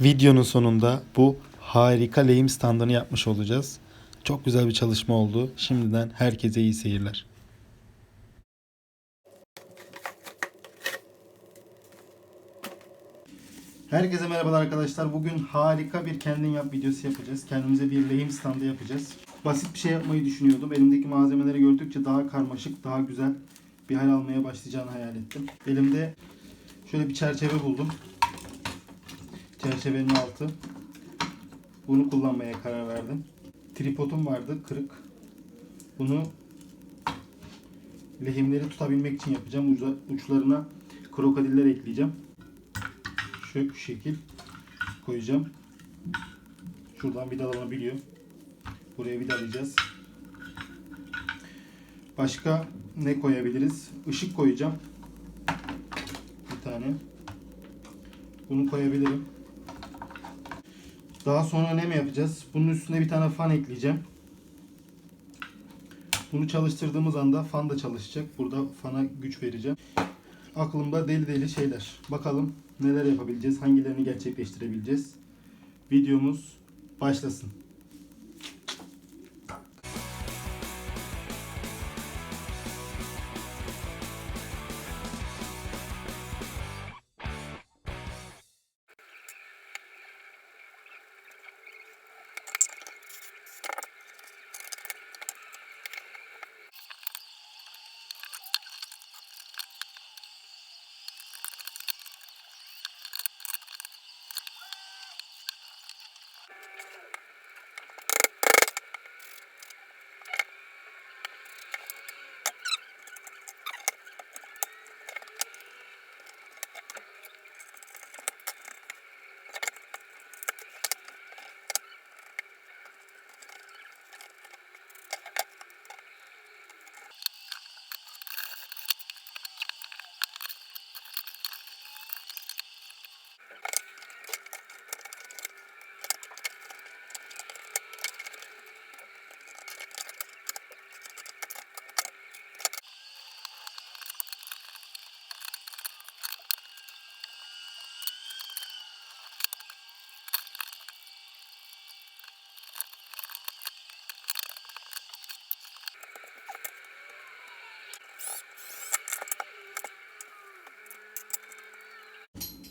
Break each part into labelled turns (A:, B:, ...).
A: Videonun sonunda bu harika lehim standını yapmış olacağız. Çok güzel bir çalışma oldu. Şimdiden herkese iyi seyirler. Herkese merhabalar arkadaşlar. Bugün harika bir kendin yap videosu yapacağız. Kendimize bir lehim standı yapacağız. Basit bir şey yapmayı düşünüyordum. Elimdeki malzemeleri gördükçe daha karmaşık, daha güzel bir hal almaya başlayacağını hayal ettim. Elimde şöyle bir çerçeve buldum. Çerçevenin altı. Bunu kullanmaya karar verdim. Tripodum vardı kırık. Bunu lehimleri tutabilmek için yapacağım. Uçlarına krokodiller ekleyeceğim. Şu şekil koyacağım. Şuradan vidalanabiliyor. Buraya vidalayacağız. Başka ne koyabiliriz? Işık koyacağım. Bir tane. Bunu koyabilirim. Daha sonra ne mi yapacağız? Bunun üstüne bir tane fan ekleyeceğim. Bunu çalıştırdığımız anda fan da çalışacak. Burada fana güç vereceğim. Aklımda deli deli şeyler. Bakalım neler yapabileceğiz, hangilerini gerçekleştirebileceğiz. Videomuz başlasın.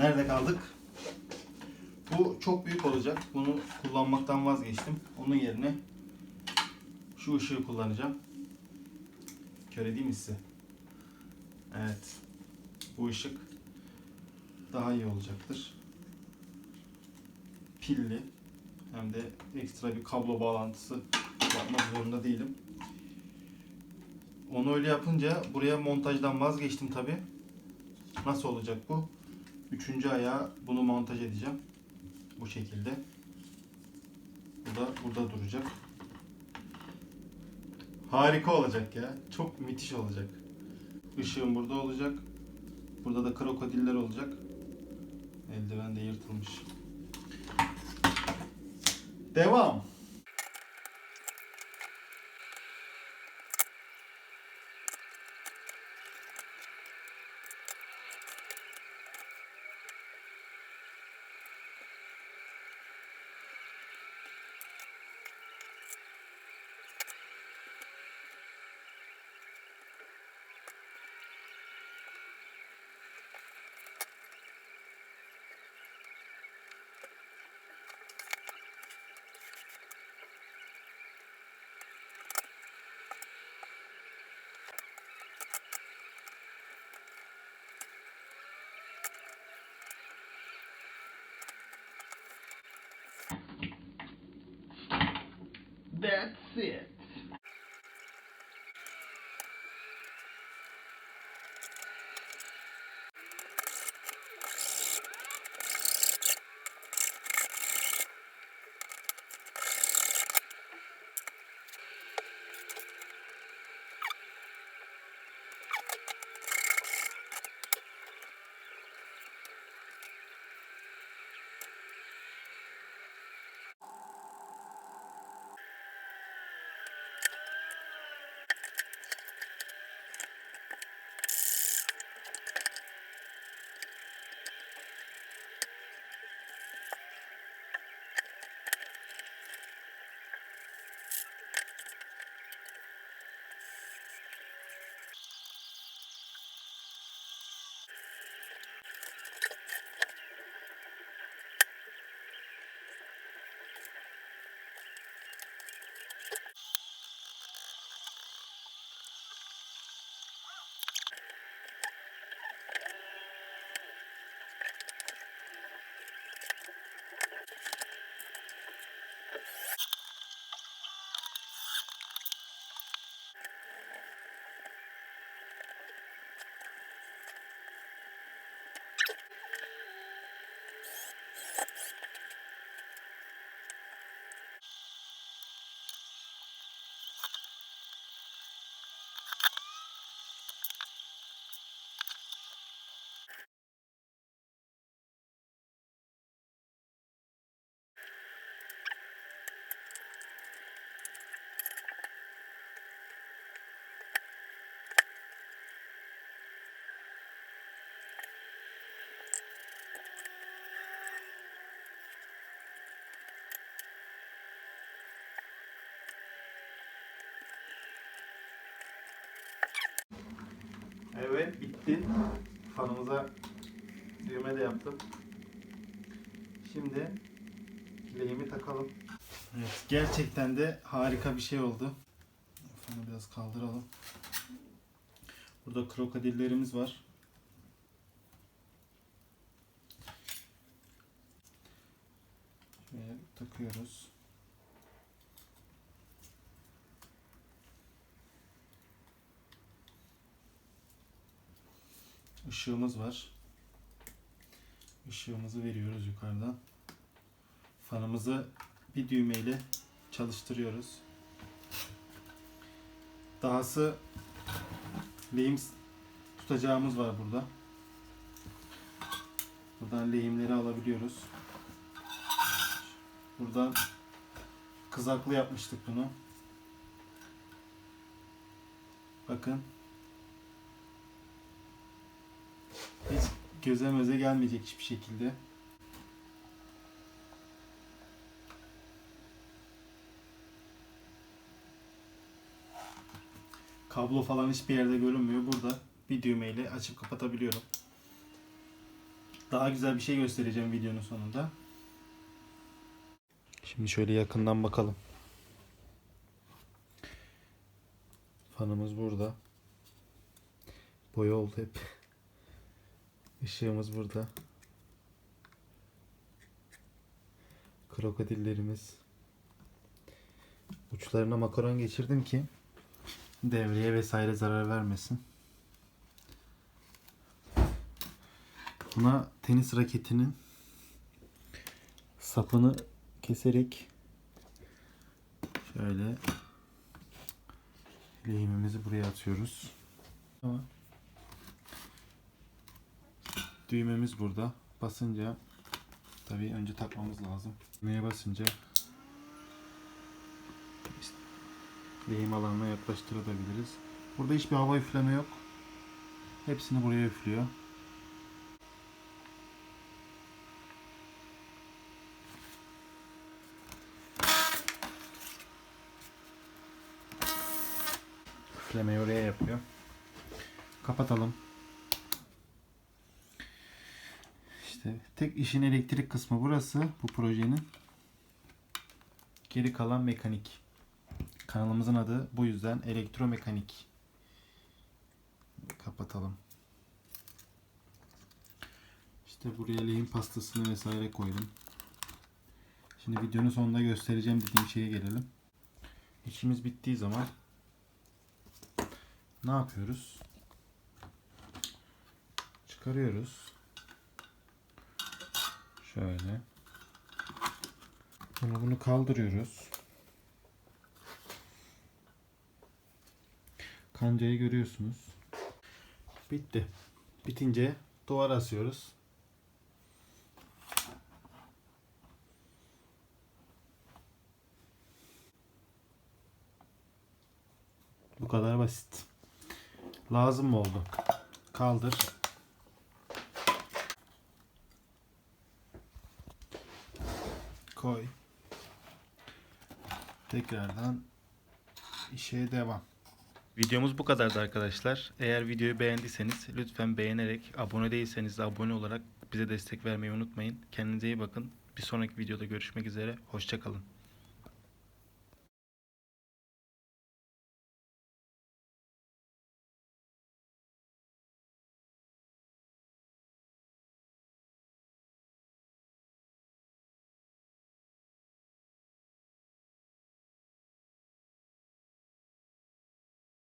A: Nerede kaldık? Bu çok büyük olacak. Bunu kullanmaktan vazgeçtim. Onun yerine şu ışığı kullanacağım. Kör edeyim mi size? Evet. Bu ışık daha iyi olacaktır. Pilli. Hem de ekstra bir kablo bağlantısı yapmak zorunda değilim. Onu öyle yapınca buraya montajdan vazgeçtim tabi. Nasıl olacak bu? Üçüncü ayağa bunu montaj edeceğim. Bu şekilde. Bu da burada duracak. Harika olacak ya. Çok müthiş olacak. Işığım burada olacak. Burada da krokodiller olacak. Eldiven de yırtılmış. Devam. That's it. Bitti. Fanımıza düğme de yaptım. Şimdi lehimi takalım. Evet gerçekten de harika bir şey oldu. Fanı biraz kaldıralım. Burada krokodillerimiz var. Şöyle takıyoruz. Işığımız var. Işığımızı veriyoruz yukarıdan. Fanımızı bir düğmeyle çalıştırıyoruz. Dahası lehim tutacağımız var burada. Buradan lehimleri alabiliyoruz. Buradan kızaklı yapmıştık bunu. Bakın. Göze möze gelmeyecek hiçbir şekilde. Kablo falan hiçbir yerde görünmüyor. Burada bir düğmeyle açıp kapatabiliyorum. Daha güzel bir şey göstereceğim videonun sonunda. Şimdi şöyle yakından bakalım. Fanımız burada. Boya oldu hep. Işığımız burada. Krokodillerimiz. Uçlarına makaron geçirdim ki devreye vesaire zarar vermesin. Buna tenis raketinin sapını keserek şöyle lehimimizi buraya atıyoruz. Tamam. Düğmemiz burada. Basınca tabii önce takmamız lazım. Düğmeye basınca lehim alanına yaklaştırabiliriz. Burada hiçbir hava üfleme yok. Hepsini buraya üflüyor. Üflemeyi oraya yapıyor. Kapatalım. İşte tek işin elektrik kısmı burası bu projenin. Geri kalan mekanik. Kanalımızın adı bu yüzden elektromekanik. Kapatalım. İşte buraya lehim pastasını vesaire koydum. Şimdi videonun sonunda göstereceğim dediğim şeye gelelim. İşimiz bittiği zaman ne yapıyoruz? Çıkarıyoruz. Şöyle. Bunu bunu kaldırıyoruz. Kancayı görüyorsunuz. Bitti. Bitince duvara asıyoruz. Bu kadar basit. Lazım mı oldu? Kaldır. Koy. Tekrardan işe devam. Videomuz bu kadardı arkadaşlar. Eğer videoyu beğendiyseniz lütfen beğenerek, abone değilseniz de abone olarak bize destek vermeyi unutmayın. Kendinize iyi bakın. Bir sonraki videoda görüşmek üzere. Hoşçakalın.